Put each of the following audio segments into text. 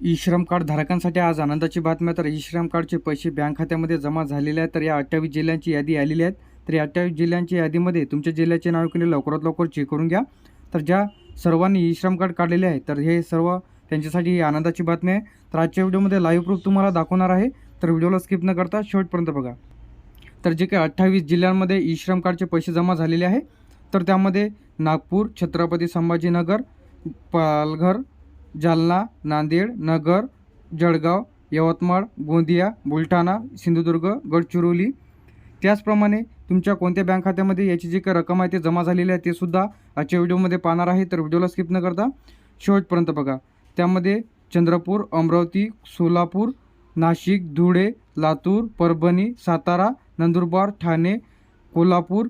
E श्रम card धारकांसाठी आज आनंदाची बातमी तर ई श्रम कार्डचे पैसे बँक खात्यामध्ये जमा झालेले आहेत. तर या अठ्ठावीस जिल्ह्यांची यादी आलेली आहे. तर या अठ्ठावीस जिल्ह्यांच्या यादीमध्ये तुमच्या जिल्ह्याचे नाव की लवकरात लवकर चेक करून घ्या. तर ज्या सर्वांनी ई श्रम कार्ड काढलेले आहे तर हे सर्व त्यांच्यासाठी ही आनंदाची बातमी आहे. तर आजच्या व्हिडिओमध्ये लाईव्ह प्रूफ तुम्हाला दाखवणार आहे. तर व्हिडिओला स्किप न करता शेवटपर्यंत बघा. तर जे काही अठ्ठावीस जिल्ह्यांमध्ये ई श्रम कार्डचे पैसे जमा झालेले आहे तर त्यामध्ये नागपूर छत्रपती संभाजीनगर पालघर जालना नांदेड नगर जळगाव यवतमाळ गोंदिया बुलढाणा सिंधुदुर्ग गडचिरोली. त्याचप्रमाणे तुमच्या कोणत्या बँक खात्यामध्ये याची जी काही रक्कम आहे ते जमा झालेली आहे ते सुद्धा आजच्या व्हिडिओमध्ये पाहणार आहे. तर व्हिडिओला स्किप न करता शेवटपर्यंत बघा. त्यामध्ये चंद्रपूर अमरावती सोलापूर नाशिक धुळे लातूर परभणी सातारा नंदुरबार ठाणे कोल्हापूर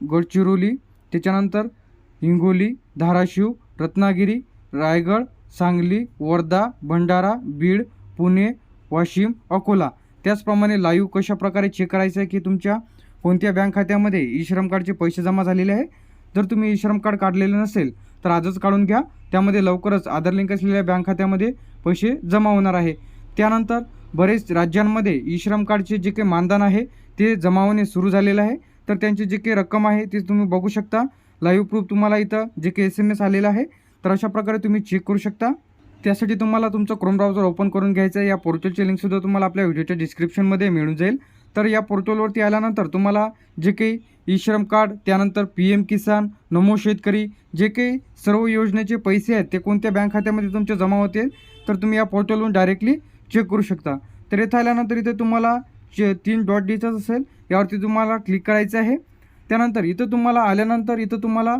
गडचिरोली. त्याच्यानंतर हिंगोली धाराशिव रत्नागिरी रायगड सांगली वर्धा भंडारा बीड पुणे वाशिम अकोला. त्याचप्रमाणे लाईव्ह कशा प्रकारे चेक करायचं आहे की तुमच्या कोणत्या बँक खात्यामध्ये ई श्रम कार्डचे पैसे जमा झालेले आहे? जर तुम्ही ई श्रम कार्ड काढलेलं नसेल तर आजच काढून घ्या. त्यामध्ये लवकरच आधार लिंक असलेल्या बँक खात्यामध्ये पैसे जमा होणार आहे. त्यानंतर बरेच राज्यांमध्ये ई श्रम कार्डचे जे काही मानधन आहे ते जमा होणे सुरू झालेलं आहे. तर त्यांची जे काही रक्कम आहे ते तुम्ही बघू शकता. लाईव्ह प्रूफ तुम्हाला इथं जे काही एस एम एस आलेलं आहे तर अशा प्रकारे तुम्ही चेक करू शकता. त्यासाठी तुम्हाला तुमचं क्रोम ब्राउझर ओपन करून घ्यायचं आहे. या पोर्टलची लिंकसुद्धा तुम्हाला आपल्या व्हिडिओच्या डिस्क्रिप्शनमध्ये मिळून जाईल. तर या पोर्टलवरती आल्यानंतर तुम्हाला जे काही ई श्रम कार्ड त्यानंतर पी एम किसान नमो शेतकरी जे काही सर्व योजनेचे पैसे आहेत ते कोणत्या बँक खात्यामध्ये तुमचे जमा होते तर तुम्ही या पोर्टलवरून डायरेक्टली चेक करू शकता. तर इथं आल्यानंतर इथे तुम्हाला जे तीन डॉट डीचाच असेल यावरती तुम्हाला क्लिक करायचं आहे. त्यानंतर इथं तुम्हाला आल्यानंतर इथं तुम्हाला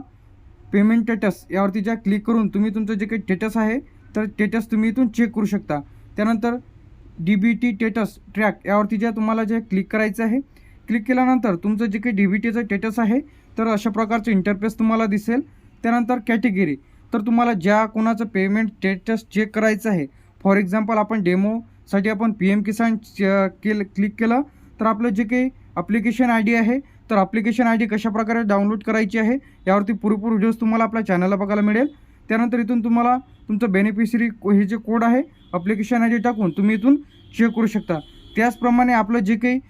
पेमेंट स्टेटस यावरती ज्या क्लिक करून तुम्ही तुमचं जे काही स्टेटस आहे तर स्टेटस तुम्ही इथून चेक करू शकता. त्यानंतर D B T status track यावरती ज्या तुम्हाला जे क्लिक करायचं आहे क्लिक केल्यानंतर तुमचं जे काही डी बी टीचं स्टेटस आहे तर अशा प्रकारचं इंटरफेस तुम्हाला दिसेल. त्यानंतर कॅटेगरी तर तुम्हाला ज्या कोणाचं पेमेंट स्टेटस चेक करायचं आहे फॉर एक्झाम्पल आपण डेमोसाठी आपण पी एम किसान केलं क्लिक केलं तर आपलं जे काही अप्लिकेशन आय डी आहे. तर अप्लिकेशन आय डी कशाप्रकारे डाउनलोड करायची आहे यावरती पुरेपूर व्हिडिओज तुम्हाला आपल्या चॅनलला बघायला मिळेल. त्यानंतर इथून तुम्हाला तुमचं बेनिफिशरी हे जे कोड आहे अप्लिकेशन आय डी टाकून तुम्ही इथून चेक करू शकता. त्याचप्रमाणे आपलं जे काही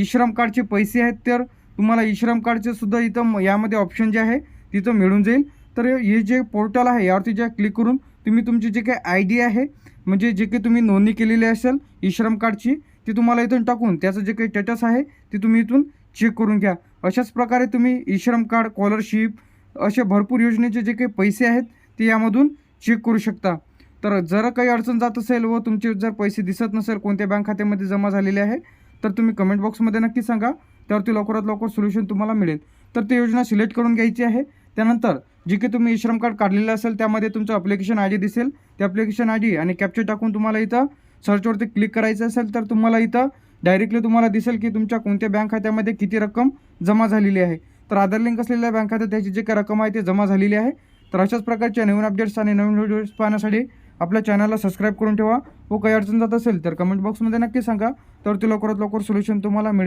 ईश्रम कार्डचे पैसे आहेत तर तुम्हाला ई श्रम कार्डचे सुद्धा इथं यामध्ये ऑप्शन जे आहे तिथं मिळून जाईल. तर हे जे पोर्टल आहे यावरती ज्या क्लिक करून तुम्ही तुमची जे काही आय डी आहे म्हणजे जे काही तुम्ही नोंदणी केलेली असेल ईश्रम कार्डची ती तुम्हाला इथून टाकून त्याचं जे काही स्टेटस आहे ते तुम्ही इथून चेक करून घ्या. अशाच प्रकारे तुम्ही ई श्रम कार्ड स्कॉलरशिप असे भरपूर योजनेचे जे काही पैसे आहेत ते यामधून चेक करू शकता. तर जर काही अडचण जात असेल व तुमचे जर पैसे दिसत नसेल कोणत्या बँक खात्यामध्ये जमा झालेले आहे तर तुम्ही कमेंट बॉक्समध्ये नक्की सांगा. त्यावरती लवकरात लवकर सोल्युशन तुम्हाला मिळेल. तर ती योजना सिलेक्ट करून घ्यायची आहे. त्यानंतर जे काही तुम्ही ई श्रम कार्ड काढलेलं असेल त्यामध्ये तुमचं अप्लिकेशन आय डी दिसेल. ते अप्लिकेशन आय डी आणि कॅप्चर टाकून तुम्हाला इथं सर्चवरती क्लिक करायचं असेल तर तुम्हाला इथं डायरेक्टली तुम्हाला दिसेल की तुमच्या कोणत्या बँक खात्यामध्ये किती रक्कम जमा झालेली आहे. तर आधार लिंक असलेल्या बँक खात्यात त्याची जी काही रक्कम आहे ते जमा झालेली आहे. तर अशाच प्रकारच्या नवीन अपडेट्स आणि नवीन व्हिडिओज पाहण्यासाठी आपल्या चॅनलला सबस्क्राईब करून ठेवा. व काही अडचण जात असेल तर कमेंट बॉक्समध्ये नक्की सांगा. तर ते लवकरात लवकर सोल्युशन तुम्हाला मिळेल.